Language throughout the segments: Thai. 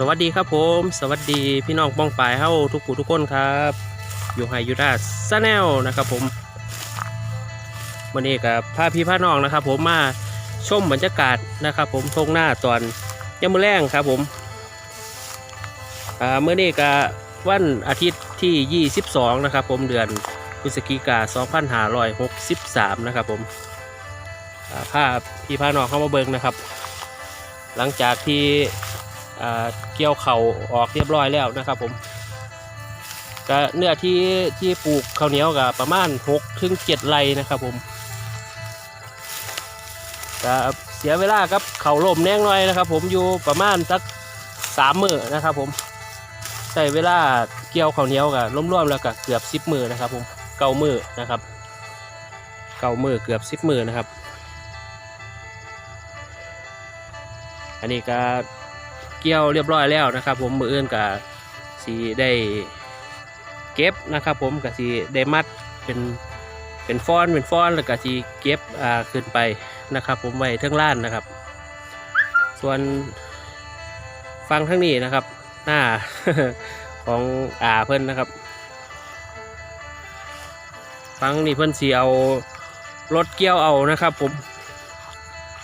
สวัสดีครับผม สวัสดีพี่น้องป้องปายเฮ้าทุกผู้ทุกคนครับ อยู่ไฮยูราซาแนลนะครับผมวันนี้กับพาพี่พาน้องนะครับ ผมมาชมบรรยากาศนะครับ ผมทงหน้าตอนยามมือแรงครับผมเมื่อนี้กับวันอาทิตย์ที่ 22 นะครับ ผมเดือนพฤศจิกา2563 นะครับ ผมอ่าพพี่พาน้องเข้ามาเบิ่งนะครับ หลังจากที่ เกี่ยวเข่าออกเรียบร้อยแล้วนะครับผมก็เนื้อที่ที่ปลูกข้าวเหนียวกับประมาณ6ถึง7ไร่นะครับผมก็เสียเวลากับเข่าลมแน่งหน่อยนะครับ ผมอยู่ประมาณสักสามมือนะครับ ผมใช้เวลาเกี่ยวข้าวเหนียวกับร่วมๆแล้วก็เกือบสิบมือนะครับ ผมเก้ามือนะครับ เก้ามือเกือบสิบมือนะครับ อันนี้ก็ เกี่ยวเรียบร้อยแล้วนะครับ ผมมืออื่นกับสีได้เก็บนะครับ ผมกับสีได้มัดเป็นเป็นฟอนเป็นฟอนแล้วก็สีเก็บอ่าขึ้นไปนะครับ ผมไว้เทั้งล้านนะครับ ส่วนฟังทั้งนี้นะครับ หน้าของอ่าเพิ่นนะครับฟังนี่เพิ่นสีเอารถเกี่ยวเอานะครับ ผม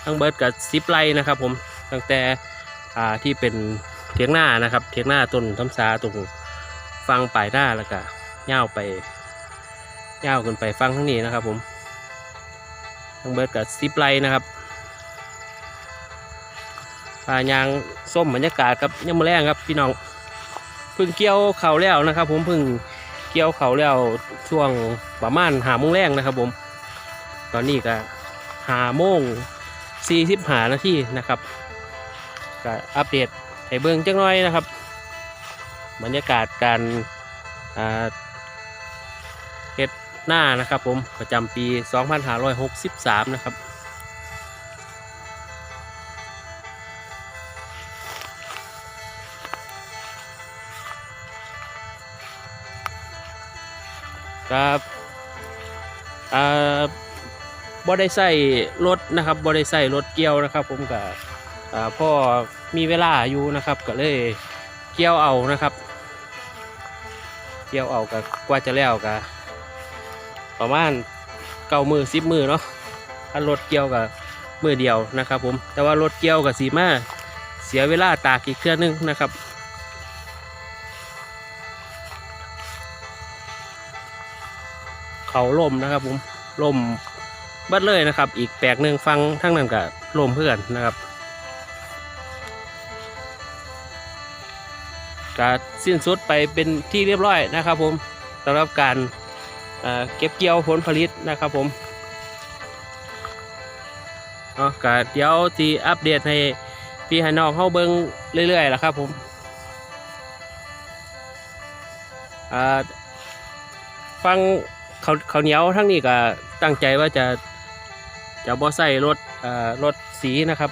ทั้งเบิร์ดกับซิปไลนะครับ ผมตั้งแต่ อ่าที่เป็นเถียงหน้านะครับเถียงหน้าต้นทำสาตรงฟังปลายหน้าแล้วก็ย่าวไปย่าวขึ้นไปฟังทั้งนี้นะครับ ผมทั้งเบิร์ดกับซิปไลนะครับพายางส้มบรรยากาศครับยังมาแรงครับพี่น้องพิ่งเกี่ยวเขาแล้วนะครับ ผมพิ่งเกี่ยวเขาแล้วช่วงประมาณหาโมงแรงนะครับ ผม ตอนนี้ก็หาโมงสี่สิบหานาทีนะครับ ก็อัปเดตให้เบิ่งจังน้อยนะครับ บรรยากาศการเฮ็ดหน้านะครับผมประจำปี 2563 นะครับครับอ่าบ่ได้ใส่รถนะครับบ่ได้ใส่รถเกี่ยวนะครับ ผมกับ พ่อมีเวลาอยู่นะครับ ก็เลยเกี่ยวเอานะครับ เกี่ยวเอากับกว่าจะแล้วกับประมาณเก้ามือสิบมือเนาะถ้ารถเกี่ยวกับมือเดียวนะครับ ผม แต่ว่ารถเกี่ยวกับสีมาเสียเวลาตากอีกเครื่องนึงนะครับเขาล่มนะครับผมล่มบัดเลยนะครับ อีกแปลกหนึ่งฟังทั้งนั้นกับล่มเพื่อนนะครับ ก็สิ้นสุดไปเป็นที่เรียบร้อยนะครับผมสำหรับการเก็บเกี่ยวผลผลิตนะครับผมเนาะก็เดี๋ยวที่อัปเดตให้พี่ให้น้องเข้าเบิ้งเรื่อยๆล้วครับผมฟังเขาเขาเหนียวทั้งนี้ก็ตั้งใจว่าจะจะบ่ใส่รถรถสีนะครับ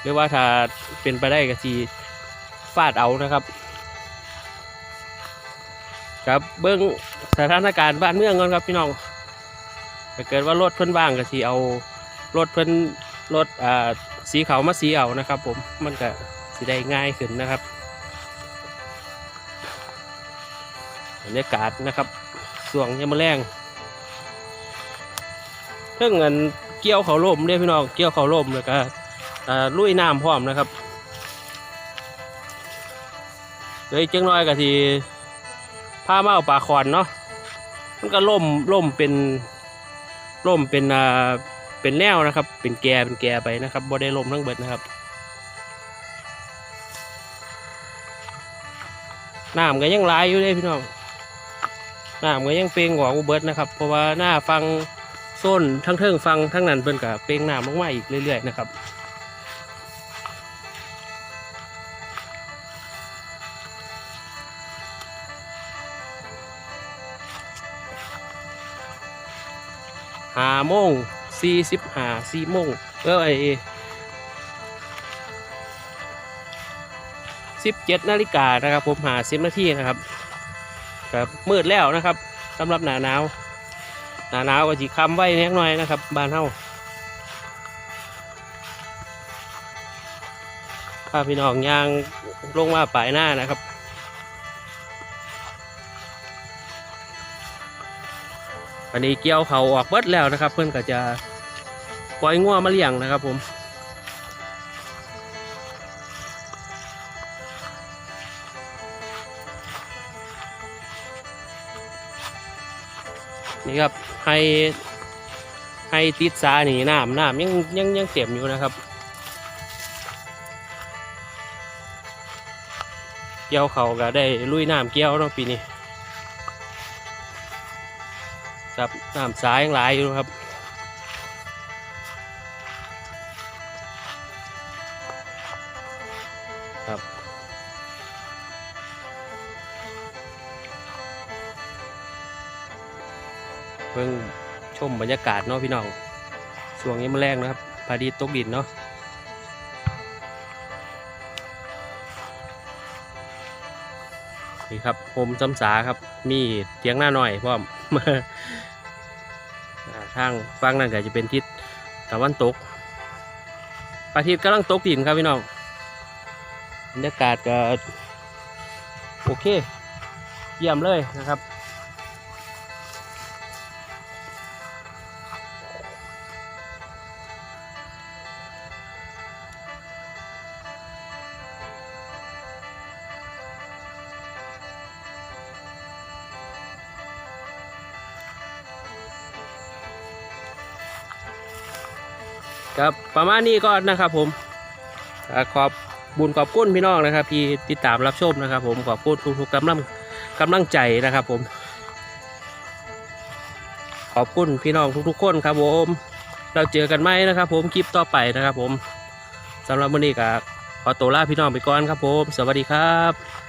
หรือว่าถ้าเป็นไปได้ก็สี ฟาดเอานะครับ ครับเบิ้องสถานการณ์บ้านเมืองก่อนครับพี่น้องถ้าเกิดว่ารถเพิ่นว่างก็สีเอารถเพิ่นรถอ่าสีขาวมาสีเอานะครับ ผมมันก็สีได้ง่ายขึ้นนะครับบรรยากาศนะครับส่วงยามแรงเรื่องเงินเกี่ยวเขาล่มเด้อพี่น้องเกี่ยวเขาล่มแล้วก็อ่าลุยน้ำพร้อมนะครับ เลยจังน้อยก็ทีผ้ามาเอาปลาคอนเนาะมันก็ล่มล่มเป็นล่มเป็นอ่าเป็นแนวนะครับ เป็นแกเป็นแกไปนะครับบ่ได้ล่มทั้งเบิดนะครับน้ำก็ยังไหลายอยู่เลยพี่น้องน้ำก็ยังเปลงหวองเบิดนะครับ เพราะว่าหน้าฟังโซนทั้งเทิงฟังทั้งนั้นเพิ่นกับเปลงน้ำลงมาอีกเรื่อยๆนะครับ หาโมงสี่สิบหาสี่โมงเออไอสิบเจ็ดนาฬิกานะครับ ผมหาสิบนาทีนะครับกับมืดแล้วนะครับสำหรับหนาหนาวหนาหนาวก็จีคำไว้เล็กน้อยนะครับบ้านเฮาพาพี่น้องยางลงมาปลายหน้านะครับ วันนี้เกี่ยวเขาออกเบิดแล้วนะครับ เพื่อนก็จะปล่อยงัวมาเลี้ยงนะครับ ผมนี่ครับให้ให้ติดสาหนีน้ำน้ำยังยังยังเต็มอยู่นะครับเกี่ยวเขาก็ได้ลุยน้ำเกี่ยวเนาะปีนี้ ครับน้ำสายยังหลายอยู่ครับครับเพิ่งชมบรรยากาศเนาะพี่น้องช่วงนี้มาแรงนะครับพาดีตกดินเนาะนี่ครับผมจำสาครับ มีเทียงหน้าหน่อยพร้อม ทางฟังนั่นก็จะเป็นทิศตะวันตกอาทิตย์กำลังตกดินครับพี่น้องบรรยากาศก็โอเค เยี่ยมเลยนะครับ ครับประมาณนี้ก็นะครับผมขอบบุญขอบคุณพี่น้องนะครับ ที่ติดตามรับชมนะครับ ผมขอบคุณทุกๆกำลังกำลังใจนะครับ ผม ขอบคุณพี่น้องทุกๆคนครับผม เราเจอกันไหมนะครับ ผมคลิปต่อไปนะครับ ผมสำหรับวันนี้ก็ขอตัวลาพี่น้องไปก่อนครับ ผม สวัสดีครับ